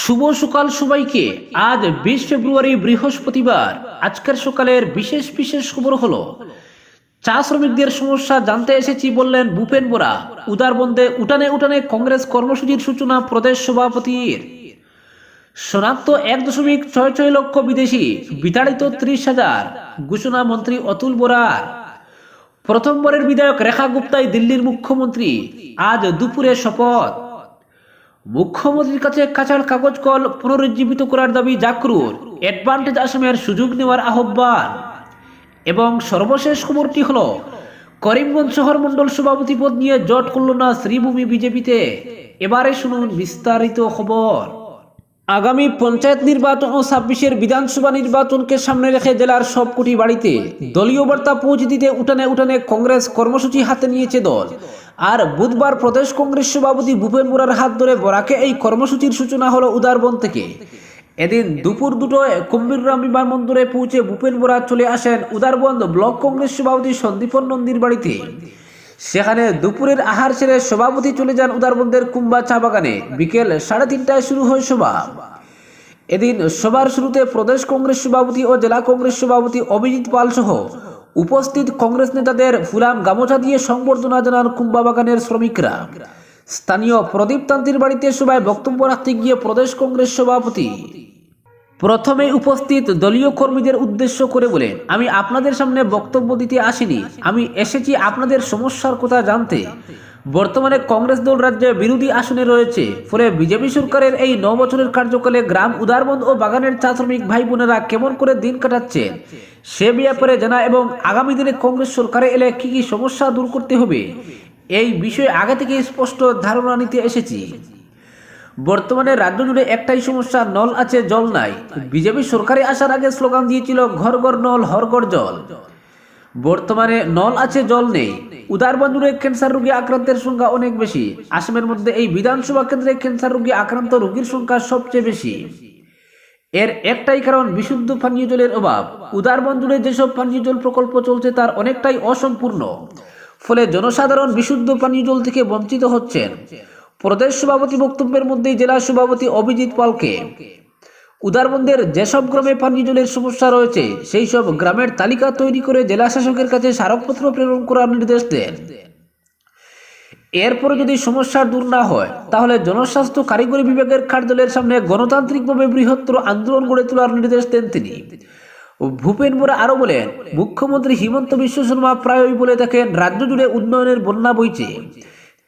শুভ সকাল সবাইকে। আজ বিশ ফেব্রুয়ারি বৃহস্পতিবার। আজকের সকালের বিশেষ বিশেষ খবর হলো, চা শ্রমিকদের সমস্যা জানতে এসেছি বললেন ভূপেন বোরা। উদারবন্দে উঠানে উঠানে কংগ্রেস কর্মসূচির সূচনা প্রদেশ সভাপতির। শনাক্ত এক দশমিক ছয় ছয় লক্ষ বিদেশি, বিতাড়িত ত্রিশ হাজার, ঘোষণা মন্ত্রী অতুল বোরার। প্রথমবারের বিধায়ক রেখা গুপ্তাই দিল্লির মুখ্যমন্ত্রী। আজ দুপুরে শপথ। মুখ্যমন্ত্রীর কাছে কাঁচার কাগজ কল পুনরুজ্জীবিত করার দাবি জাকরুর। অ্যাডভান্টেজ আসামের সুযোগ নেওয়ার আহ্বান। এবং সর্বশেষ খবরটি হল, করিমগঞ্জ শহর মণ্ডল সভাপতি পদ নিয়ে জট করল না শ্রীভূমি বিজেপিতে। এবারে শুনুন বিস্তারিত খবর। আগামী পঞ্চায়েত নির্বাচন ও ছাব্বিশের বিধানসভা নির্বাচনকে সামনে রেখে জেলার সবকটি বাড়িতে দলীয় বার্তা পৌঁছে দিতে উঠানে উঠানে কংগ্রেস কর্মসূচি হাতে নিয়েছে দল। আর বুধবার প্রদেশ কংগ্রেস সভাপতি ভূপেন বোরার হাত ধরে বরাকে এই কর্মসূচির সূচনা হলো উদারবন থেকে। এদিন দুপুর দুটোয় কুম্ভীরগ্রাম বিমানবন্দরে পৌঁছে ভূপেন বোরা চলে আসেন উদারবন্দ ব্লক কংগ্রেস সভাপতি সন্দীপন নন্দীর বাড়িতে। সেখানে দুপুরের আহার ছেড়ে সভাপতি চলে যান উদারবন্দের কুম্বা চা বাগানে। বিকেল সাড়ে তিনটায় শুরু হয় সভা। এদিন সভার শুরুতে প্রদেশ কংগ্রেস সভাপতি ও জেলা কংগ্রেস সভাপতি অভিজিৎ পাল সহ উপস্থিত কংগ্রেস নেতাদের ফুলাম গামোছা দিয়ে সংবর্ধনা জানান কুম্বা বাগানের শ্রমিকরা। স্থানীয় প্রদীপ তান্তির বাড়িতে সভায় বক্তব্য রাখতে গিয়ে প্রদেশ কংগ্রেস সভাপতি প্রথমে উপস্থিত দলীয় কর্মীদের উদ্দেশ্য করে বলেন, আমি আপনাদের সামনে বক্তব্য দিতে আসিনি। আমি এসেছি আপনাদের সমস্যার কথা জানতে। বর্তমানে কংগ্রেস দল রাজ্যে বিরোধী আসনে রয়েছে। ফলে বিজেপি সরকারের এই ন বছরের কার্যকালে গ্রাম উদারবন্দ ও বাগানের চা শ্রমিক ভাই বোনেরা কেমন করে দিন কাটাচ্ছেন, সে ব্যাপারে জানা এবং আগামী দিনে কংগ্রেস সরকারে এলে কি কি সমস্যা দূর করতে হবে, এই বিষয়ে আগে থেকে স্পষ্ট ধারণা নিতে এসেছি। বর্তমানে রাজ্য জুড়ে একটাই সমস্যা, নল আছে, জল নাই। বিজেপি সরকারে আসার আগে স্লোগান দিয়েছিল, ঘর ঘর নল, হর ঘর জল। বর্তমানে নল আছে, জল নেই। উদারবন জুড়ে ক্যান্সার রোগী আক্রান্তের সংখ্যা অনেক বেশি। আসামের মধ্যে এই বিধানসভা কেন্দ্রে ক্যান্সার রোগী আক্রান্ত রোগীর সংখ্যা সবচেয়ে বেশি। এর একটাই কারণ, বিশুদ্ধ পানীয় জলের অভাব। উদারবন জুড়ে যেসব পানীয় জল প্রকল্প চলছে, তার অনেকটাই অসম্পূর্ণ। ফলে জনসাধারণ বিশুদ্ধ পানীয় জল থেকে বঞ্চিত হচ্ছেন। প্রদেশ সভাপতি বক্তব্যের মধ্যেই জেলা সভাপতি অভিজিৎ পালকে। উদারবন্দের যেসব গ্রামে পানি জলের সমস্যা রয়েছে, সেই সব গ্রামের তালিকা তৈরি করে জেলা শাসকের কাছে স্মারকপত্র প্রেরণ করার নির্দেশ দেন। এরপরে যদি সমস্যার দূর না হয়, তাহলে জনস্বাস্থ্য কারিগরি বিভাগের কার্যালয়ের সামনে গণতান্ত্রিকভাবে বৃহত্তর আন্দোলন গড়ে তোলার নির্দেশ দেন তিনি। ভূপেন বোরা আরও বলেন, মুখ্যমন্ত্রী হিমন্ত বিশ্ব শর্মা প্রায়ই বলে থাকেন, রাজ্য জুড়ে উন্নয়নের বন্যা বইছে।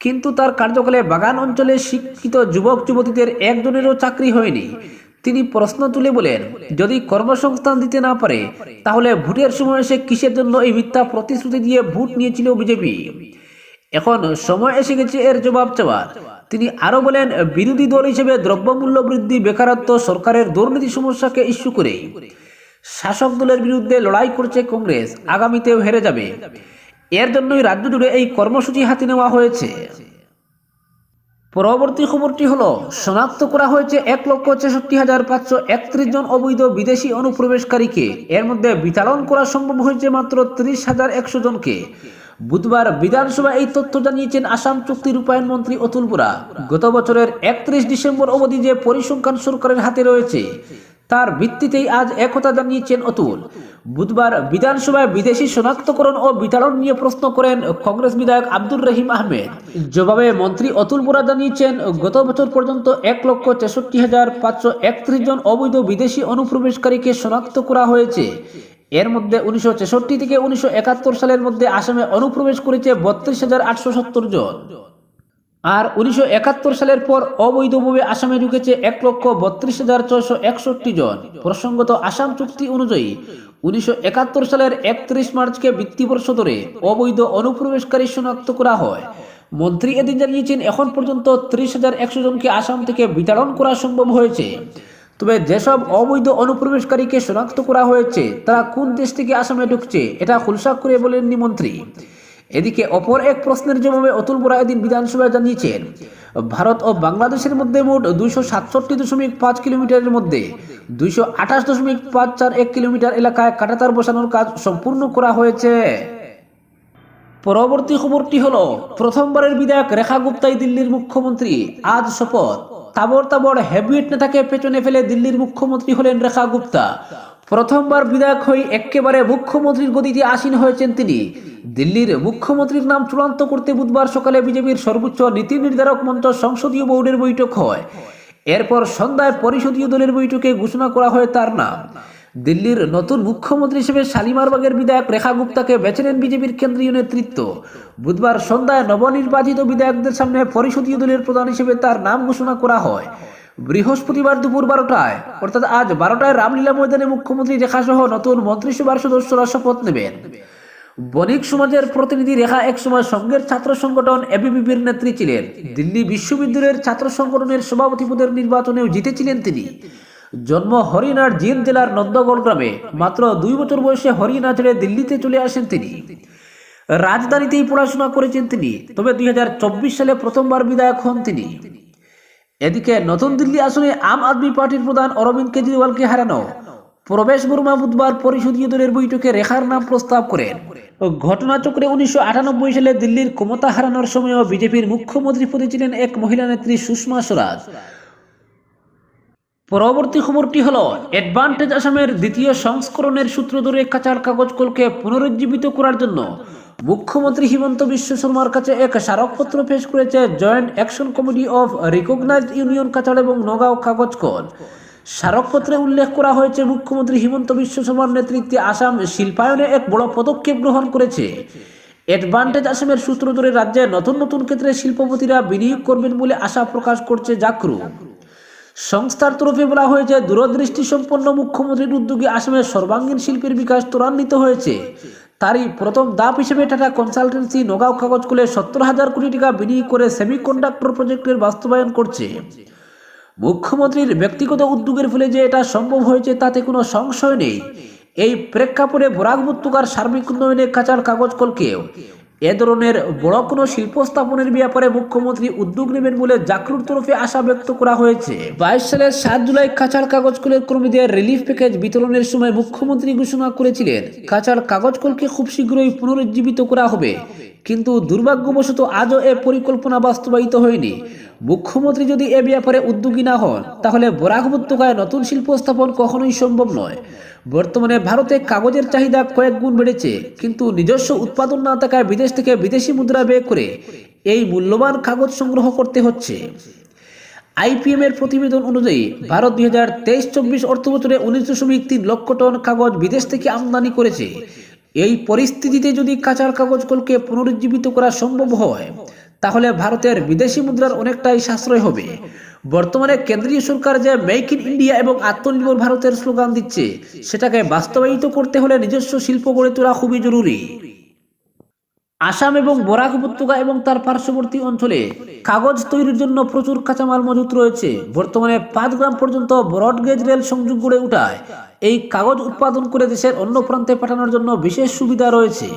কিন্তু তার কার্যকালে বাগান অঞ্চলে শিক্ষিত যুবক যুবতীদের একজনেরও চাকরি হয়নি। তিনি প্রশ্ন তুলে বলেন, যদি কর্মসংস্থান দিতে না পারে, তাহলে ভোটের সময় এসে কিসের জন্য এই মিথ্যা প্রতিশ্রুতি দিয়ে ভোট নিয়েছিল বিজেপি? এখন সময় এসে গেছে এর জবাব চাওয়ার। তিনি আরও বলেন, বিরোধী দল হিসেবে দ্রব্যমূল্য বৃদ্ধি, বেকারত্ব, সরকারের দুর্নীতি সমস্যাকে ইস্যু করে শাসক দলের বিরুদ্ধে লড়াই করছে কংগ্রেস, আগামীতেও হেরে যাবে। এর জন্যই রাজ্য জুড়ে এই কর্মসূচি হাতে নেওয়া হয়েছে। পরবর্তী খবরটি হল, শনাক্ত করা হয়েছে এক লক্ষ ছেষট্টি হাজার পাঁচশো একত্রিশ জন অবৈধ বিদেশি অনুপ্রবেশকারীকে। এর মধ্যে বিতাড়ন করা সম্ভব হয়েছে মাত্র ত্রিশ হাজার একশো জনকে। বুধবার বিধানসভা এই তথ্য জানিয়েছেন আসাম চুক্তি রূপায়ণ মন্ত্রী অতুল বোরা। গত বছরের একত্রিশ ডিসেম্বর অবধি যে পরিসংখ্যান সরকারের হাতে রয়েছে তার ভিত্তিতেই আজ একথা জানিয়েছেন অতুল। বুধবার বিধানসভায় বিদেশি শনাক্তকরণ ও বিতাড়ন নিয়ে প্রশ্ন করেন কংগ্রেস বিধায়ক আব্দুর রহিম আহমেদ। জবাবে মন্ত্রী অতুল বোরা জানিয়েছেন, গত বছর পর্যন্ত এক লক্ষ তেষট্টি হাজার পাঁচশো একত্রিশ জন অবৈধ বিদেশি অনুপ্রবেশকারীকে শনাক্ত করা হয়েছে। এর মধ্যে উনিশশো ছেষট্টি থেকে উনিশশো একাত্তর সালের মধ্যে আসামে অনুপ্রবেশ করেছে বত্রিশ হাজার আটশো সত্তর জন। আর উনিশশো একাত্তর সালের পর অবৈধভাবে আসামে ঢুকেছে এক লক্ষ বত্রিশ হাজার ছয়শো একষট্টি জন। প্রসঙ্গত আসাম চুক্তি অনুযায়ী উনিশশো একাত্তর সালের একত্রিশ মার্চকে বৃত্তিবর্ষ ধরে অবৈধ অনুপ্রবেশকারী শনাক্ত করা হয়। মন্ত্রী এদিন জানিয়েছেন, এখন পর্যন্ত ত্রিশ হাজার একশো জনকে আসাম থেকে বিতাড়ন করা সম্ভব হয়েছে। তবে যেসব অবৈধ অনুপ্রবেশকারীকে শনাক্ত করা হয়েছে, তারা কোন দেশ থেকে আসামে ঢুকছে, এটা খুলসা করে বলেননি মন্ত্রী। এদিকে অপর এক প্রশ্নের জবাবে অতুল বোরা এদিন বিধানসভায় জানিয়েছেন, ভারত ও বাংলাদেশের মধ্যে মোট দুইশো সাতষট্টি দশমিক পাঁচ কিলোমিটারের মধ্যে দুইশো আঠাশ দশমিক পাঁচ চার এক কিলোমিটার এলাকায় কাটাতার বসানোর কাজ সম্পূর্ণ করা হয়েছে। পরবর্তী খবরটি হল, প্রথমবারের বিধায়ক রেখা গুপ্তাই দিল্লির মুখ্যমন্ত্রী। আজ শপথ। তাবর তাবর হেভিয়েট নেতাকে পেছনে ফেলে দিল্লির মুখ্যমন্ত্রী হলেন রেখা গুপ্তা। প্রথমবার বিধায়ক হয়ে একেবারে মুখ্যমন্ত্রীর গদিতে আসীন হয়েছেন তিনি। দিল্লির মুখ্যমন্ত্রীর নাম চূড়ান্ত করতে বুধবার সকালে বিজেপির সর্বোচ্চ নীতি নির্ধারক মঞ্চ সংসদীয় বোর্ডের বৈঠক হয়। এরপর সন্ধ্যায় পরিষদীয় দলের বৈঠকে ঘোষণা করা হয় তার নাম। দিল্লির নতুন মুখ্যমন্ত্রী হিসেবে শালিমারবাগের বিধায়ক রেখা গুপ্তাকে বেছে নেন বিজেপির কেন্দ্রীয় নেতৃত্ব। বুধবার সন্ধ্যায় নবনির্বাচিত বিধায়কদের সামনে পরিষদীয় দলের প্রধান হিসেবে তার নাম ঘোষণা করা হয়। বৃহস্পতিবার দুপুর বারোটায়, অর্থাৎ আজ বারোটায় রামলীলা ময়দানে মুখ্যমন্ত্রী রেখা সহ নতুন মন্ত্রিসভার সদস্যরা শপথ নেবেন। বণিক সমাজের প্রতিনিধি রেখা একসময় সংঘের ছাত্র সংগঠন এবিবিপির নেত্রী ছিলেন। দিল্লি বিশ্ববিদ্যালয়ের ছাত্র সংগঠনের সভাপতি পদের নির্বাচনেও জিতেছিলেন তিনি। জন্ম হরিয়ানার জিন জেলার নন্দগড় গ্রামে, মাত্র দুই বছর বয়সে হরিয়ানা ছেড়ে দিল্লিতে চলে আসেন তিনি। রাজধানীতেই পড়াশোনা করেছেন তিনি, তবে দুই হাজার চব্বিশ সালে প্রথমবার বিধায়ক হন তিনি। এদিকে নতুন দিল্লি আসনে আম আদমি পার্টির প্রধান অরবিন্দ কেজরিওয়ালকে হারানো। প্রবেশ বর্মা বুধবার পরিষদীয় দলের বৈঠকে রেখার নাম প্রস্তাব করেন। ঘটনাচক্রে উনিশশো আটানব্বই সালে দিল্লির ক্ষমতা হারানোর সময়ও বিজেপির মুখ্যমন্ত্রী পদে ছিলেন এক মহিলা নেত্রী সুষমা স্বরাজ। পরবর্তী খবরটি হল, অ্যাডভান্টেজ আসামের দ্বিতীয় সংস্করণের সূত্র ধরে কাঁচার কাগজ কলকে পুনরুজ্জীবিত করার জন্য মুখ্যমন্ত্রী হিমন্ত বিশ্ব শর্মার কাছে এক স্মারকপত্র পেশ করেছে joint action committee of recognized union Cachar এবং নগাঁও কাগজ কল স্মারকপত্রে উল্লেখ করা হয়েছে, মুখ্যমন্ত্রী হিমন্ত বিশ্ব শর্মার নেতৃত্বে আসাম শিল্পায়নে এক বড় পদক্ষেপ গ্রহণ করেছে। অ্যাডভান্টেজ আসামের সূত্র ধরে রাজ্যে নতুন নতুন ক্ষেত্রে শিল্পপতিরা বিনিয়োগ করবেন বলে আশা প্রকাশ করছে জাকরু। সংস্থার তরফে বলা হয়েছে দূরদৃষ্টি সম্পন্ন মুখ্যমন্ত্রীর উদ্যোগে আসামের সর্বাঙ্গীন শিল্পের বিকাশ ত্বরান্বিত হয়েছে। তারই প্রথম দাপ হিসেবে টাটা কনসালটেন্সি নগাঁও কাগজ খুলে সত্তর হাজার কোটি টাকা বিনিয়োগ করে সেমিকন্ডাক্টর প্রজেক্টের বাস্তবায়ন করছে। মুখ্যমন্ত্রীর ব্যক্তিগত উদ্যোগের ফলে যে এটা সম্ভব হয়েছে তাতে কোনো সংশয় নেই। এই প্রেক্ষাপটে বরাক উপত্যকার সার্বিক উন্নয়নে কাঁচার কাগজ কলকেও এ ধরনের বড় কোনো শিল্প স্থাপনের ব্যাপারে মুখ্যমন্ত্রী উদ্যোগ নেবেন বলে জাকরুর তরফে আশা ব্যক্ত করা হয়েছে। বাইশ সালের সাত জুলাই কাঁচার কাগজ কলের কর্মীদের রিলিফ প্যাকেজ বিতরণের সময় মুখ্যমন্ত্রী ঘোষণা করেছিলেন কাঁচার কাগজ কলকে খুব শীঘ্রই পুনরুজ্জীবিত করা হবে। কিন্তু দুর্ভাগ্যবশত আজও এ পরিকল্পনা বাস্তবায়িত হয়নি। মুখ্যমন্ত্রী যদি এ ব্যাপারে উদ্যোগী না হন, তাহলে বরাক উপত্যকায় নতুন শিল্প স্থাপন কখনোই সম্ভব নয়। বর্তমানে ভারতে কাগজের চাহিদা কয়েক গুণ বেড়েছে, কিন্তু নিজস্ব উৎপাদন না থাকায় বিদেশ থেকে বিদেশি মুদ্রা ব্যয় করে এই মূল্যবান কাগজ সংগ্রহ করতে হচ্ছে। আইপিএম এর প্রতিবেদন অনুযায়ী, ভারত দুই হাজার তেইশ চব্বিশ অর্থ বছরে উনিশ দশমিক তিন লক্ষ টন কাগজ বিদেশ থেকে আমদানি করেছে। এই পরিস্থিতিতে যদি কাঁচার কাগজগুলোকে পুনরুজ্জীবিত করা সম্ভব হয়, তাহলে ভারতের বিদেশি মুদ্রার অনেকটাই সাশ্রয় হবে। বর্তমানে কেন্দ্রীয় সরকার যে মেক ইন ইন্ডিয়া এবং আত্মনির্ভর ভারতের স্লোগান দিচ্ছে, সেটাকে বাস্তবায়িত করতে হলে নিজস্ব শিল্প গড়ে তোলা খুবই জরুরি। আসাম এবং বরাক উপত্যকা এবং তার পার্শ্ববর্তী অঞ্চলে কাগজ তৈরির জন্য প্রচুর কাঁচামাল মজুত রয়েছে। বর্তমানে পাঁচ গ্রাম পর্যন্ত ব্রডগেজ রেল সংযোগ গড়ে উঠায় এই কাগজ উৎপাদন করে দেশের অন্য প্রান্তে পাঠানোর জন্য বিশেষ সুবিধা রয়েছে।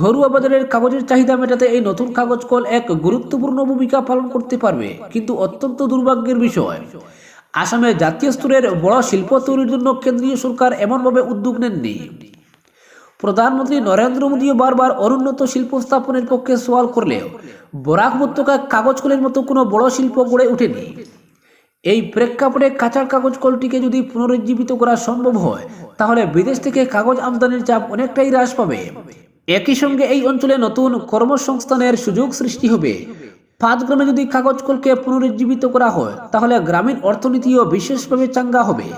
ঘরোয়া বাজারের কাগজের চাহিদা মেটাতে এই নতুন কাগজ কল এক গুরুত্বপূর্ণ ভূমিকা পালন করতে পারবে, কিন্তু অত্যন্ত দুর্ভাগ্যের বিষয়। আসামে জাতীয় স্তরের বড় শিল্প তৈরির জন্য কেন্দ্রীয় সরকার এমনভাবে উদ্যোগ নেননি। প্রধানমন্ত্রী নরেন্দ্র মোদীও বারবার অনুন্নত শিল্প স্থাপনের পক্ষে সওয়াল করলেও বরাক উপত্যকায় কাগজ কলের মতো কোনো বড় শিল্প গড়ে ওঠেনি। এই প্রেক্ষাপটে কাঁচার কাগজ কলটিকে যদি পুনরুজ্জীবিত করা সম্ভব হয়, তাহলে বিদেশ থেকে কাগজ আমদানির চাপ অনেকটাই হ্রাস পাবে। একই সঙ্গে এই অঞ্চলে নতুন কর্মসংস্থানের সুযোগ সৃষ্টি হবে। পাঁচ গ্রামে যদি কাগজ কলকে পুনরুজ্জীবিত করা হয়, তাহলে গ্রামীণ অর্থনীতিও বিশেষভাবে চাঙ্গা হবে।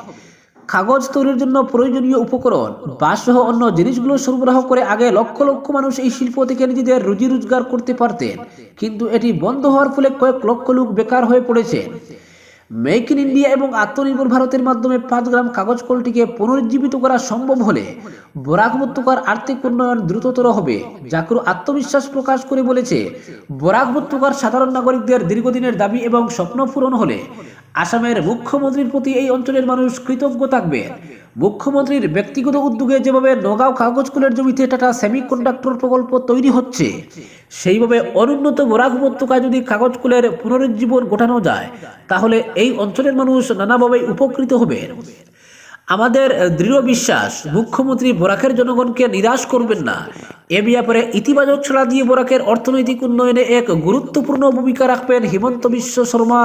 কাগজ তৈরির জন্য প্রয়োজনীয় উপকরণ বাঁশসহ অন্য জিনিসগুলো সরবরাহ করে আগে লক্ষ লক্ষ মানুষ এই শিল্প থেকে নিজেদের রুজি রোজগার করতে পারতেন। কিন্তু এটি বন্ধ হওয়ার ফলে কয়েক লক্ষ লোক বেকার হয়ে পড়েছেন। মেক ইন ইন্ডিয়া এবং আত্মনির্ভর ভারতের মাধ্যমে পাঁচ গ্রাম কাগজ কলটিকে পুনরুজ্জীবিত করা সম্ভব হলে বরাক উপত্যকার আর্থিক উন্নয়ন দ্রুততর হবে, জাকরু আত্মবিশ্বাস প্রকাশ করে বলেছে। বরাক উপত্যকার সাধারণ নাগরিকদের দীর্ঘদিনের দাবি এবং স্বপ্ন পূরণ হলে আসামের মুখ্যমন্ত্রীর প্রতি এই অঞ্চলের মানুষ কৃতজ্ঞ থাকবেন। মুখ্যমন্ত্রীর ব্যক্তিগত উদ্যোগে যেভাবে নগাঁও কাগজ কলের জমিতে টাটা সেমি কন্ডাক্টর প্রকল্প তৈরি হচ্ছে, সেইভাবে অনুন্নত বরাক উপত্যকায় যদি কাগজ কলের পুনরুজ্জীবন ঘটানো যায়, তাহলে এই অঞ্চলের মানুষ নানাভাবে উপকৃত হবে আমাদের দৃঢ় বিশ্বাস, মুখ্যমন্ত্রী বরাকের জনগণকে নিরাশ করবেন না। এ ব্যাপারে ইতিবাচক ছড়া দিয়ে বরাকের অর্থনৈতিক উন্নয়নে এক গুরুত্বপূর্ণ ভূমিকা রাখবেন হিমন্ত বিশ্ব শর্মা।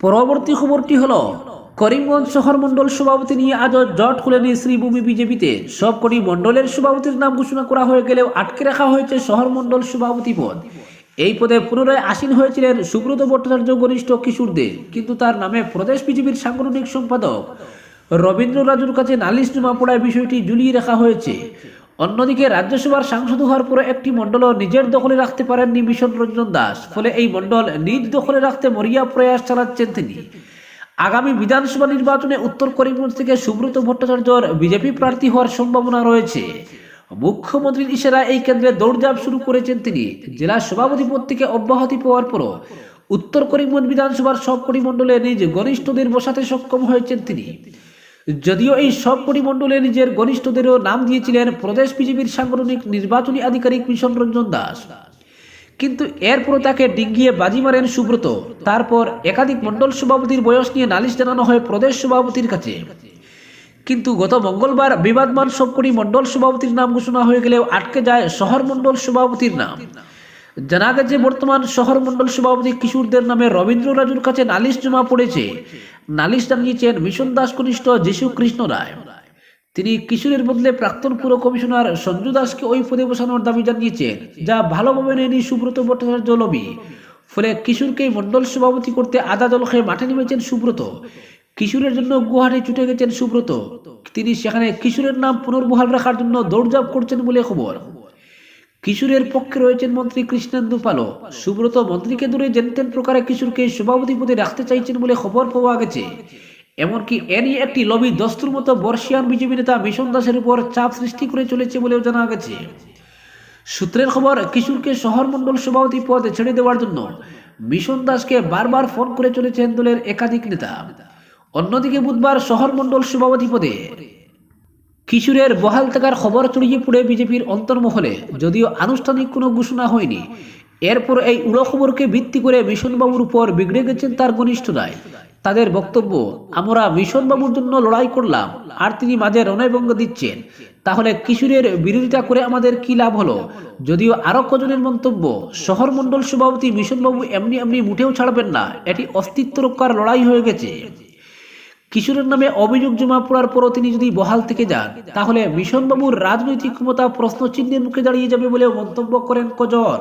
পরবর্তী খবরটি হলো করিমগঞ্জ শহর মণ্ডল সভাপতি নিয়ে আজও জট খুলেনি শ্রীভূমি বিজেপিতে। সবকটি মণ্ডলের সভাপতির নাম ঘোষণা করা হয়ে গেলেও আটকে রাখা হয়েছে শহর মণ্ডল সভাপতি পদ। এই পদে পুনরায় আসীন হয়েছিলেন সুব্রত ভট্টাচার্য, ঘনিষ্ঠ কিশোর কিশোরদের কিন্তু তার নামে প্রদেশ বিজেপির সাংগঠনিক সম্পাদক রবীন্দ্র রাজুর কাছে নালিশ জমা পড়ায় বিষয়টি ঝুলিয়ে রাখা হয়েছে। অন্যদিকে রাজ্যসভার সাংসদ হওয়ার পরে একটি মণ্ডলও নিজের দখলে রাখতে পারেননি মিশন রঞ্জন দাস, ফলে এই মণ্ডল নিজ দখলে রাখতে মরিয়া প্রয়াস চালাচ্ছেন তিনি। আগামী বিধানসভা নির্বাচনে উত্তর করিমগঞ্জ থেকে সুব্রত ভট্টাচার্যর বিজেপি প্রার্থী হওয়ার সম্ভাবনা রয়েছে। মুখ্যমন্ত্রীর ইশারা এই কেন্দ্রে দৌড়ঝাঁপ শুরু করেছেন তিনি। জেলা সভাপতি পদ থেকে অব্যাহতি পাওয়ার পরও উত্তর করিমগঞ্জ বিধানসভার সবকটি মণ্ডলে নিজ ঘনিষ্ঠদের বসাতে সক্ষম হয়েছেন তিনি। যদিও এই সবকটি মণ্ডলে নিজের ঘনিষ্ঠদেরও নাম দিয়েছিলেন প্রদেশ বিজেপির সাংগঠনিক নির্বাচনী আধিকারিক মিশন রঞ্জন দাস। কিন্তু এরপর তাকে ডিঙ্গিয়ে বাজি মারেন সুব্রত। তারপর একাধিক মণ্ডল সভাপতির বয়স নিয়ে নালিশ জানানো হয় প্রদেশ সভাপতির কাছে। কিন্তু গত মঙ্গলবার বিবাদমান সবকটি মণ্ডল সভাপতির নাম ঘোষণা হয়ে গেলেও আটকে যায় শহর মণ্ডল সভাপতির নাম। জানা গেছে, বর্তমান শহর মণ্ডল সভাপতি কিশোরদের নামে রবীন্দ্র রাজুর কাছে নালিশ জমা পড়েছে। নালিশ জানিয়েছেন মিশন দাস কনিষ্ঠ যীশু কৃষ্ণ রায়। তিনি কিশোরের বদলে প্রাক্তন পুর কমিশনার সঞ্জু দাসকে ওই পদে বসানোর দাবি জানিয়েছেন, যা ভালোভাবে নেয়নি সুব্রত ভট্টাচার্য লবি। ফলে কিশোরকে মণ্ডল সভাপতি করতে আদা জল খেয়ে মাঠে নেমেছেন সুব্রত। কিশোরের জন্য গুয়াহাটি ছুটে গেছেন সুব্রত। তিনি সেখানে কিশোরের নাম পুনর্বহাল রাখার জন্য দৌড়ঝাঁপ করছেন বলে খবর। কিশোরের পক্ষে রয়েছেন মন্ত্রী কৃষ্ণেন্দু পালো সুব্রত মন্ত্রীকে দূরে জেনতেন প্রকারে কিশোরকে সভাপতি পদে রাখতে চাইছেন বলে খবর পাওয়া গেছে। এমনকি এ নিয়ে একটি লবি দস্তুর মতো বর্ষিয়ান বিজেপি নেতা মিশন দাসের উপর চাপ সৃষ্টি করে চলেছে বলেও জানা গেছে। সূত্রের খবর, কিশোরকে শহর মণ্ডল সভাপতি পদে ছেড়ে দেওয়ার জন্য মিশন দাসকে বারবার ফোন করে চলেছেন দলের একাধিক নেতা। অন্যদিকে বুধবার শহর মণ্ডল সভাপতি পদে কিশোরের বহাল থাকার খবর ছড়িয়ে পড়ে বিজেপির অন্তর্মহলে, যদিও আনুষ্ঠানিক কোনো ঘোষণা হয়নি। এরপর এই উড়ো খবরকে ভিত্তি করে মিশনবাবুর উপর বিগড়ে গেছেন তার ঘনিষ্ঠরাই তাদের বক্তব্য, আমরা মিশন বাবুর জন্য লড়াই করলাম, আর তিনি মাঝে রণয়ভঙ্গ দিচ্ছেন। তাহলে কিশোরের বিরোধিতা করে আমাদের কি লাভ হলো? যদিও আরও কজনের মন্তব্য, শহর মণ্ডল সভাপতি মিশন বাবু এমনি এমনি মুঠেও ছাড়বেন না, এটি অস্তিত্ব রক্ষার লড়াই হয়ে গেছে। কিশোরের নামে অভিযোগ জমা পড়ার পরও তিনি যদি বহাল থেকে যান, তাহলে মিশন বাবুর রাজনৈতিক ক্ষমতা প্রশ্নচিহ্নের মুখে দাঁড়িয়ে যাবে বলে মন্তব্য করেন কজন।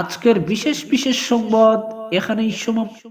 আজকের বিশেষ বিশেষ সংবাদ এখানেই সমাপ্ত।